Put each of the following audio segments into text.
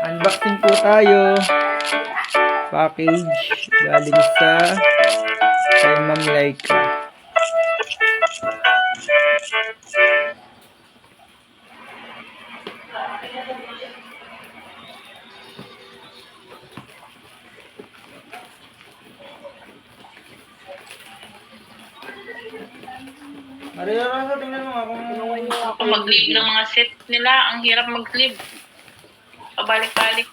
Unboxing po tayo. Package galing sa kay Ma'am Laika. Rosa, tingnan mo nga kung Ako mag-leave ng mga set nila. Ang hirap mag-leave. Pabalik-balik.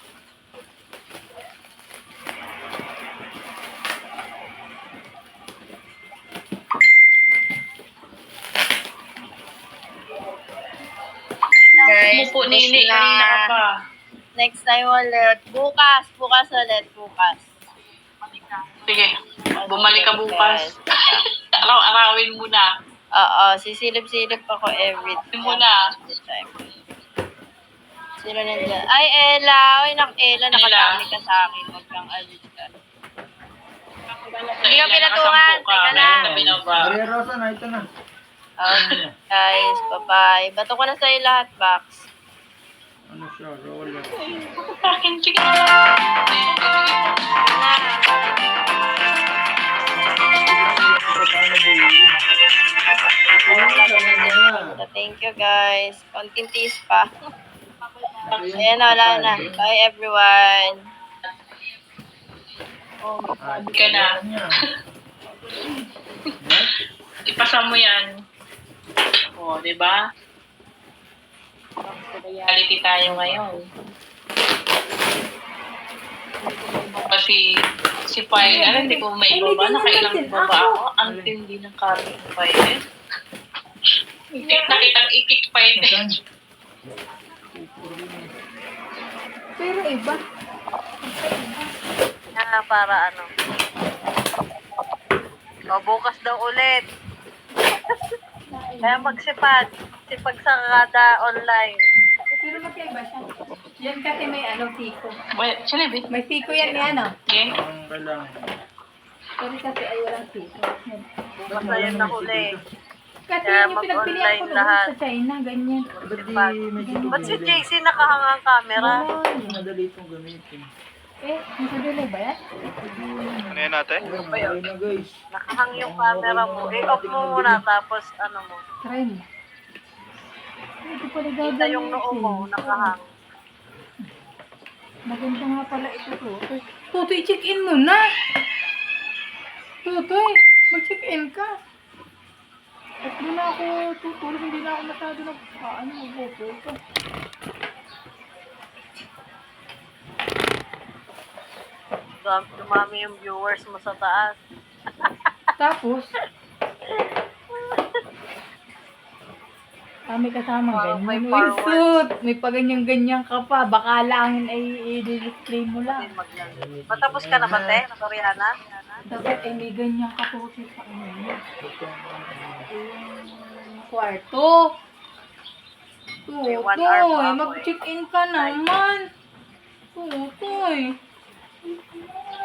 Guys, Umupo nini, na. kanina ka pa. Next time ulit. Bukas. Bukas ulit. Bukas. Sige, bumalik ka bukas. Araw-arawin muna. Oo. Sisilip-silip ako every time. Muna. Every time. Sino nandyan? Ay, Ella. Ay, nak, Ella. Nakadami ka sa akin. Huwag kang alit ka. Hindi ka pinatungan. Teka lang. Maria Rosa na ito na. Okay, guys. Bye-bye. Bato ko na sa'yo lahat, Box. Ano siya? Roller. Akin, sige. Na. Thank you, guys. Konting tease pa. Ayan, wala na. Bye, everyone. Ka na. Ipasa mo yan. O, di ba? Reality tayo ngayon. Kasi si Pyle, hindi ko may baba. Nakailang baba ako. Ang tindi ng karin ng Pyle. Nakita ang ikik Pyle. Pero iba. Ah, para ano. O, bukas daw ulit. Kaya magsipag. Sipag sa kada online. Pero magkaiba siya. Yan kasi may ano, tiko. Well, sinabi. May tiko yan ni ano. Okay. Pero kasi ay walang tiko. Yan. Na yun na huli. Kasi Kaya yun yung pinagpilihan ko mag-online doon lahat. sa China, ganyan. Ba't di medyo Ba't si JC nakahangang camera? Hindi madali itong gamitin. Eh, nasa dulo ba yan? Ano yan natin? Ayun na guys. Nakahang yung camera mo. I-off mo muna tapos ano mo. Try mo. Hindi ko pala Kita yung noo mo, nakahang. Maganda nga pala ito, Tutoy. Tutoy, check-in mo na! Tutoy, mag-check-in ka. At doon na ako tutulog, hindi na ako masyado nag... Ah, ano, ka. Dum- Dumami yung viewers mo sa taas. Tapos, ah, may kasama Wow, may ganyan. May forward. suit! May paganyan-ganyan ka pa. Baka lang ay i-display mo lang. Matapos ka na ba, te? Nakariana? Dapat ay may ganyan ka po sa ano. Yung kwarto. May Tutoy, ako mag-check-in ka naman. Tutoy.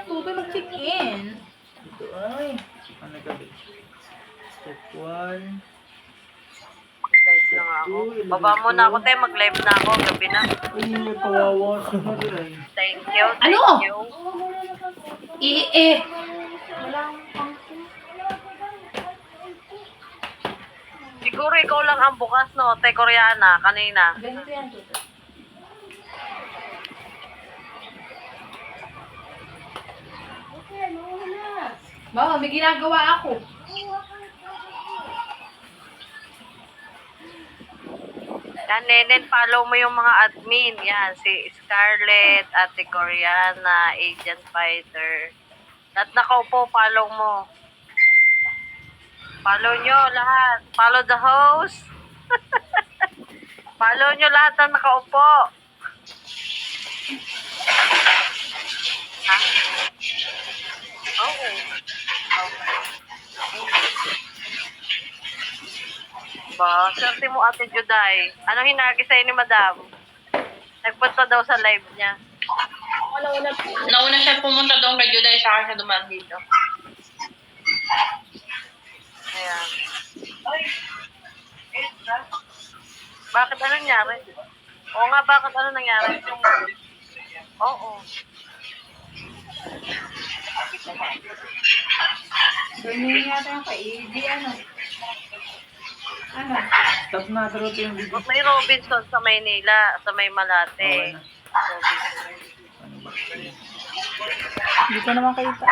Tutoy, mag-check-in. Ito ay. Ano ka guys? Step 1. Live lang ako. Baba mo na ako, te. Mag-live na ako. Gabi na. Ay, may kawawa. Thank you. Thank Ano? you. Eh, eh. Siguro ikaw lang ang bukas, no? Te, Koreana, kanina. Ganito yan, Tutoy. Mama, may ginagawa ako. Yan, Nenen, follow mo yung mga admin. Yan, si Scarlett, Ate Koreana, Agent Fighter. Lahat nakaupo, follow mo. Follow nyo lahat. Follow the host. follow nyo lahat na nakaupo. Ha? Oo. Okay. Ba, swerte mo ate Juday. Ano hinagi sa'yo ni madam? Nagpunta daw sa live niya. Nauna siya pumunta doon kay Juday, saka siya dumaan dito. Ayan. Bakit ano nangyari? Oo nga, bakit ano nangyari? Oo. Ganyan yata yung kay ED, ano? Ano? Stop na, pero ito yung video. May Robinson sa Maynila, sa may Malate. Robinson. Ano ba? Hindi ko naman kita.